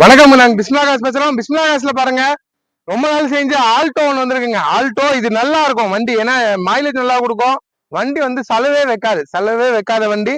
வணக்கம் நாங்க பிஸ்மிலா காசு பேசுறோம் பிஸ்மிலா காசுல பாருங்க. ரொம்ப நாள் செஞ்சு ஆல்டோ ஒன்று வந்திருக்குங்க. ஆல்டோ இது நல்லா இருக்கும் வண்டி. ஏன்னா மைலேஜ் நல்லா கொடுக்கும். வண்டி வந்து செலவே வைக்காது. செலவே வைக்காத வண்டி.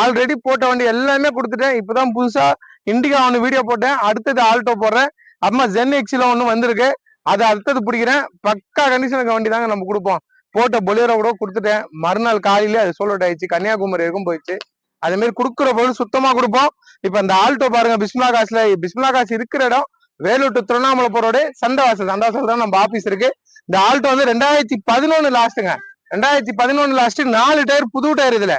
ஆல்ரெடி போட்ட வண்டி எல்லாமே கொடுத்துட்டேன். இப்போதான் புதுசா இண்டிகா ஒன்று வீடியோ போட்டேன். அடுத்தது ஆல்டோ போடுறேன். அம்மா ஜென் எக்ஸில ஒன்று வந்திருக்கு. அதை அடுத்தது பிடிக்கிறேன். பக்கா கண்டிஷனுக்கு வண்டி தாங்க நம்ம கொடுப்போம். போட்ட பொலியரோ கூட கொடுத்துட்டேன். மறுநாள் காலையில அது சோலோட் ஆயிடுச்சு. கன்னியாகுமரி வரைக்கும் போயிடுச்சு. அதே மாதிரி கொடுக்குற பொருள் சுத்தமா கொடுப்போம். இப்ப இந்த ஆல்டோ பாருங்க பிஸ்மிலா காசுல பிஸ்மிலா காசு இருக்கிற இடம் வேலூர் டு திருவண்ணாமலை போறோட சந்தவாசல் சந்தவாசல் தான் நம்ம ஆபீஸ் இருக்கு. இந்த ஆல்டோ வந்து ரெண்டாயிரத்தி பதினொன்னு லாஸ்ட்டுங்க ரெண்டாயிரத்தி பதினொன்னு லாஸ்ட் நாலு டயர் புது டயர் இதுல.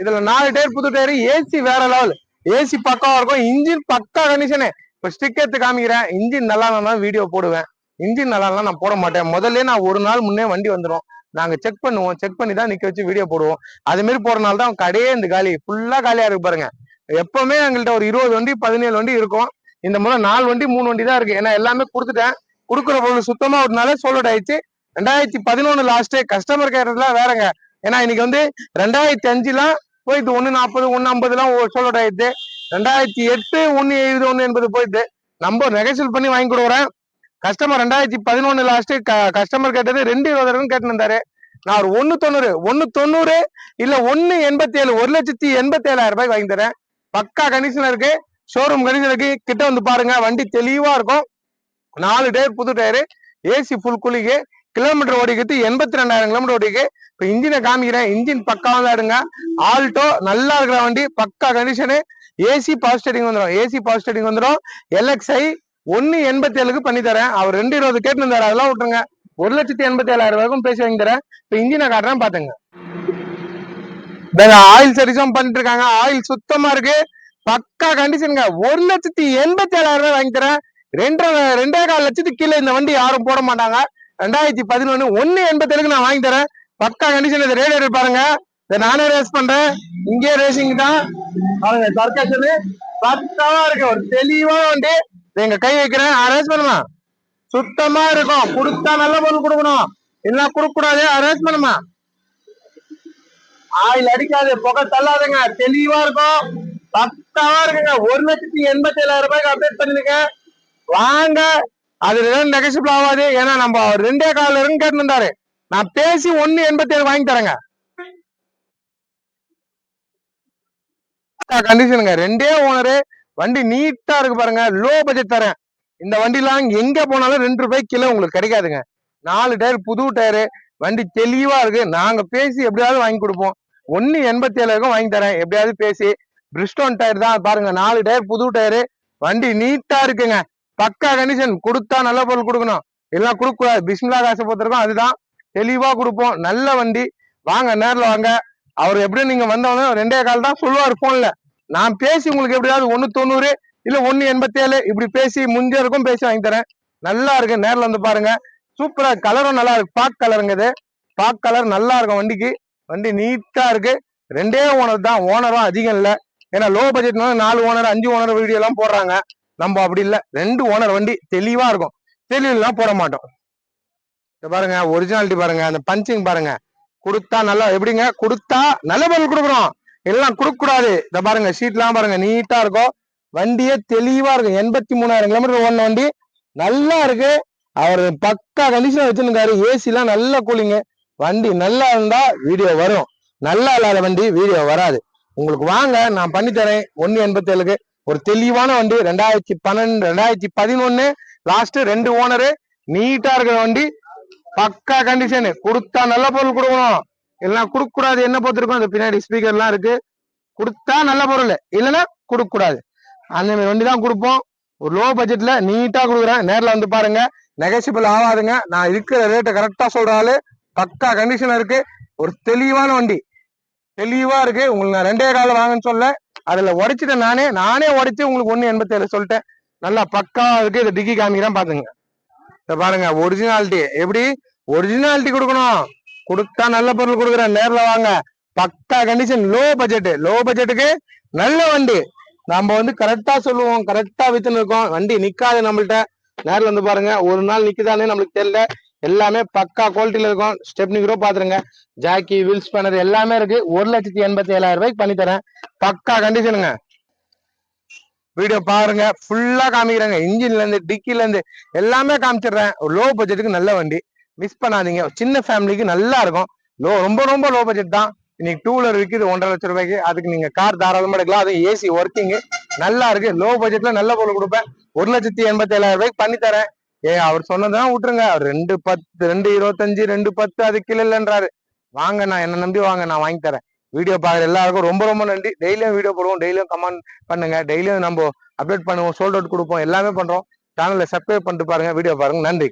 இதுல நாலு டயர் புது டயர் ஏசி வேற லெவல் ஏசி பக்காவா இருக்கும். இன்ஜின் பக்கா கண்டிஷனு இப்ப ஸ்டிக் எடுத்து காமிக்கிறேன். இன்ஜின் நல்லா தான் வீடியோ போடுவேன். இன்ஜின் நல்லா நான் போட மாட்டேன். முதல்ல நான் ஒரு நாள் முன்னே வண்டி வந்துடும் நாங்க செக் பண்ணுவோம். செக் பண்ணி தான் நிக்க வச்சு வீடியோ போடுவோம். அது மாதிரி போறனால தான் கடையே இந்த காலி ஃபுல்லா காலியா இருக்கு பாருங்க. எப்பவுமே எங்கள்கிட்ட ஒரு இருபது வண்டி பதினேழு வண்டி இருக்கும். இந்த முறை நாலு வண்டி மூணு வண்டி தான் இருக்கு. ஏன்னா எல்லாமே கொடுத்துட்டேன். கொடுக்குற பொருள் சுத்தமா ஒரு நாளே சோல்ட் ஆயிடுச்சு. ரெண்டாயிரத்தி பதினொன்னு லாஸ்ட் கஸ்டமர் கேட்டதுலாம் வேறங்க. ஏன்னா இன்னைக்கு வந்து ரெண்டாயிரத்தி அஞ்சுலாம் போயிட்டு ஒன்னு நாற்பது ஒன்னு ஐம்பதுலாம் சோல்ட் ஆயிடுச்சு. ரெண்டாயிரத்தி எட்டு ஒன்னு எழுபது ஒன்னு எண்பது போயிட்டு நம்ம நெகசல் பண்ணி வாங்கி கொடுக்குறேன். கஸ்டமர் ரெண்டாயிரத்தி பதினொன்னு லாஸ்ட் கஸ்டமர் கேட்டது ரெண்டு இருபது கேட்டுருந்தாரு நான் ஒரு ஒன்னு தொண்ணூறு ஒன்னு தொண்ணூறு இல்ல ஒன்னு எண்பத்தி ஏழு ஒரு லட்சத்தி எண்பத்தி ஏழாயிரம் ரூபாய் வாங்கி தரேன். பக்கா கண்டிஷன் இருக்கு ஷோரூம் கண்டிஷன் இருக்கு. கிட்ட வந்து பாருங்க வண்டி தெளிவா இருக்கும். நாலு டயர் புது டயரு ஏசி ஃபுல் குளிக்கு கிலோமீட்டர் ஓடிக்கிட்டு எண்பத்தி ரெண்டாயிரம் கிலோமீட்டர் ஓடிக்கு இப்போ இன்ஜினை காமிக்கிறேன். இன்ஜின் பக்காவாக தான் எடுங்க ஆல்டோ நல்லா இருக்கிற வண்டி பக்கா கண்டிஷனு ஏசி பவர் வந்துடும் ஏசி பவர் வந்துடும் எல்எக்ஸ்ஐ ஒன்னு எண்பத்தி ஏழுக்கு பண்ணி தரேன் அவர் ரெண்டு இருபது கேட்டு இருந்தாரு அதெல்லாம் விட்டுருங்க. ஒரு லட்சத்தி எண்பத்தி ஏழாயிரம் வரைக்கும் பேசி வாங்கி தரேன் இப்ப இன்ஜினை காட்டுறேன் பாத்துங்க. ஆயில் சர்வீஸும் பண்ணிட்டு இருக்காங்க ஆயில் சுத்தமா இருக்கு. பக்கா கண்டிஷனுங்க ஒரு லட்சத்தி எண்பத்தி ஏழாயிரம் ரூபாய் வாங்கி தரேன். ரெண்டரை ரெண்டே கால் லட்சத்துக்கு கீழே இந்த வண்டி யாரும் போட மாட்டாங்க. ரெண்டாயிரத்தி பதினொன்னு ஒன்னு எண்பத்தி ஏழுக்கு நான் வாங்கி தரேன். பக்கா கண்டிஷன் இது ரேடியோ பாருங்க. இதை நானே ரேஸ் பண்றேன். இங்கே ரேசிங் தான். பாருங்க சர்க்கஸ் பக்காவா இருக்கு. ஒரு தெளிவா வண்டி. நீங்க எங்க கை வைக்கிறேன் அரேஞ்ச் பண்ணலாம் சுத்தமா இருக்கும். கொடுத்தா நல்ல பொருள் கொடுக்கணும். இல்ல கொடுக்க கூடாது அரேஞ்ச் பண்ணுமா ஆயில் அடிக்காது. புகை தள்ளாதுங்க. தெளிவா இருக்கும். பக்காவா இருக்குங்க. ஒரு லட்சத்தி எண்பத்தி ஏழாயிரம் ரூபாய்க்கு அப்டேட் பண்ணிருங்க வாங்க. அது நெகசிபிள் ஆகாது. ஏன்னா நம்ம அவர் ரெண்டே கால இருந்து கேட்டுருந்தாரு நான் பேசி ஒன்னு எண்பத்தி ஏழு வாங்கி தரேங்க. கண்டிஷனுங்க ரெண்டே ஓனரு வண்டி நீட்டா இருக்கு பாருங்க. லோ பட்ஜெட் தரேன். இந்த வண்டிலாம் எங்க போனாலும் ரெண்டு ரூபாய் கிலோ உங்களுக்கு கிடைக்காதுங்க. நாலு டயர் புது டயரு. வண்டி தெளிவா இருக்கு. நாங்க பேசி எப்படியாவது வாங்கி கொடுப்போம். ஒன்னு எண்பத்தி ஏழுக்கும் வாங்கி தரேன். எப்படியாவது பேசி. பிரிஸ்டோன் டயர் தான் பாருங்க. நாலு டயர் புது டயரு. வண்டி நீட்டா இருக்குங்க. பக்கா கண்டிஷன் கொடுத்தா நல்ல பொருள் கொடுக்கணும். எல்லாம் கொடுக்கக்கூடாது. பிஸ்மிலா காசை பொறுத்திருக்கோம். அதுதான். தெளிவா கொடுப்போம். நல்ல வண்டி. வாங்க நேரில் வாங்க. அவர் எப்படியும் நீங்க வந்தவங்க ரெண்டே கால் தான் சொல்லுவார் போன்ல நான் பேசி உங்களுக்கு எப்படியாவது ஒன்னு தொண்ணூறு இல்ல ஒன்னு எண்பத்தி ஏழு இப்படி பேசி முஞ்ச இருக்கும் பேசி வாங்கி தரேன். நல்லா இருக்கு நேர்ல வந்து பாருங்க. சூப்பரா கலரும் நல்லா இருக்கு. பாக் கலருங்க இது. பாக் கலர் நல்லா இருக்கும் வண்டிக்கு. வண்டி நீட்டா இருக்கு. ரெண்டே ஓனர் தான். ஓனரும் அதிகம் இல்ல. ஏன்னா லோ பட்ஜெட்னால நாலு ஓனர் அஞ்சு ஓனர் வீடியோ எல்லாம் போடுறாங்க. நம்ம அப்படி இல்ல. ரெண்டு ஓனர் வண்டி தெளிவா இருக்கும். தெளிவுலாம் போட மாட்டோம். இத பாருங்க ஒரிஜினாலிட்டி பாருங்க. அந்த பஞ்சிங் பாருங்க. கொடுத்தா நல்லா எப்படிங்க? கொடுத்தா நல்ல பொருள் கொடுக்குறோம். எல்லாம் கொடுக்க கூடாது. இத பாருங்க ஷீட்லாம் பாருங்க நீட்டா இருக்கும். வண்டியே தெளிவா இருக்கும். எண்பத்தி மூணாயிரம் கிலோமீட்டர் ஓடின வண்டி. நல்லா இருக்கு. அவர் பக்கா கண்டிஷன் வச்சிருக்காரு ஏசி எல்லாம் நல்ல கூலிங்கு வண்டி நல்லா இருந்தா வீடியோ வரும். நல்லா இல்லாத வண்டி வீடியோ வராது. உங்களுக்கு வாங்க நான் பண்ணி தரேன் ஒன்னு எண்பத்தி ஏழுக்கு ஒரு தெளிவான வண்டி. ரெண்டாயிரத்தி பன்னெண்டு ரெண்டாயிரத்தி பதினொன்னு. லாஸ்ட் ரெண்டு ஓனரு நீட்டா இருக்கிற வண்டி. பக்கா கண்டிஷனு கொடுத்தா நல்ல பொருள் கொடுக்கணும். எல்லாம் கொடுக்க கூடாது என்ன பொறுத்திருக்கும் அந்த பின்னாடி ஸ்பீக்கர்லாம் இருக்கு. கொடுத்தா நல்ல பொருள். இல்லைன்னா கொடுக்க கூடாது அந்த மாதிரி வண்டி தான் கொடுப்போம். ஒரு லோ பட்ஜெட்ல நீட்டா கொடுக்குறேன். நேர்ல வந்து பாருங்க. நெகசிபிள் ஆகாதுங்க. நான் இருக்கிற ரேட்டை கரெக்டா சொல்றாரு பக்கா கண்டிஷன் இருக்கு. ஒரு தெளிவான வண்டி. தெளிவா இருக்கு. உங்களுக்கு நான் ரெண்டே கால வாங்கன்னு சொல்ல அதுல உடைச்சிட்டேன் நானே. நானே உடைச்சு உங்களுக்கு ஒண்ணு எண்பத்தி ஏழு சொல்லிட்டேன். நல்லா பக்கா இருக்கு. இதை டிக்கி காமிக்கிறேன் பாத்துங்க இத பாருங்க. ஒரிஜினாலிட்டி எப்படி? ஒரிஜினாலிட்டி கொடுக்கணும். கொடுத்தா நல்ல பொருள் கொடுக்குறேன். நேர்ல வாங்க. பக்கா கண்டிஷன் லோ பட்ஜெட் லோ பட்ஜெட்டுக்கு நல்ல வண்டி. நம்ம வந்து கரெக்டா சொல்லுவோம். கரெக்டா வித்துன்னு இருக்கோம். வண்டி நிக்காது நம்மள்ட்ட. நேரில் வந்து பாருங்க. ஒரு நாள் நிக்குதானே நம்மளுக்கு தெரியல. எல்லாமே பக்கா குவாலிட்டியில இருக்கும். ஸ்டெப்னி கூட பாத்துருங்க ஜாக்கி வில்ஸ் பண்ணது எல்லாமே இருக்கு. ஒரு லட்சத்தி எண்பத்தி ஏழாயிரம் ரூபாய்க்கு பண்ணி தரேன். பக்கா கண்டிஷனுங்க வீடியோ பாருங்க. ஃபுல்லா காமிக்கிறேங்க. இன்ஜின்ல இருந்து டிக்கில இருந்து எல்லாமே காமிச்சிடுறேன். லோ பட்ஜெட்டுக்கு நல்ல வண்டி. மிஸ் பண்ணாதீங்க. சின்ன ஃபேமிலிக்கு நல்லா இருக்கும். லோ ரொம்ப ரொம்ப லோ பட்ஜெட் தான். இன்னைக்கு டூ வீலர் இருக்குது ஒன்றரை லட்சம் ரூபாய்க்கு. அதுக்கு நீங்க கார் தாராளமா எடுக்கலாம். அதுவும் ஏசி ஒர்க்கிங் நல்லா இருக்கு. லோ பட்ஜெட்ல நல்ல பொருள் கொடுப்பேன். ஒரு லட்சத்தி எண்பத்தி ஏழாயிரம் ரூபாய்க்கு பண்ணி தரேன். ஏ அவர் சொன்னதான் விட்டுருங்க. அவர் ரெண்டு பத்து ரெண்டு இருபத்தஞ்சு ரெண்டு பத்து அது கீழே இல்லைன்றாரு. வாங்க நான் என்ன நம்பி வாங்க நான் வாங்கி தரேன். வீடியோ பாக்குற எல்லாருக்கும் ரொம்ப ரொம்ப நன்றி. டெய்லியும் வீடியோ போடுவோம். டெய்லியும் கமெண்ட் பண்ணுங்க. டெய்லியும் நம்ம அப்டேட் பண்ணுவோம். சோல்ட் அவுட் கொடுப்போம். எல்லாமே பண்றோம். சேனலை சப்ஸ்கிரைப் பண்ணிட்டு பாருங்க. வீடியோ பாருங்க. நன்றி.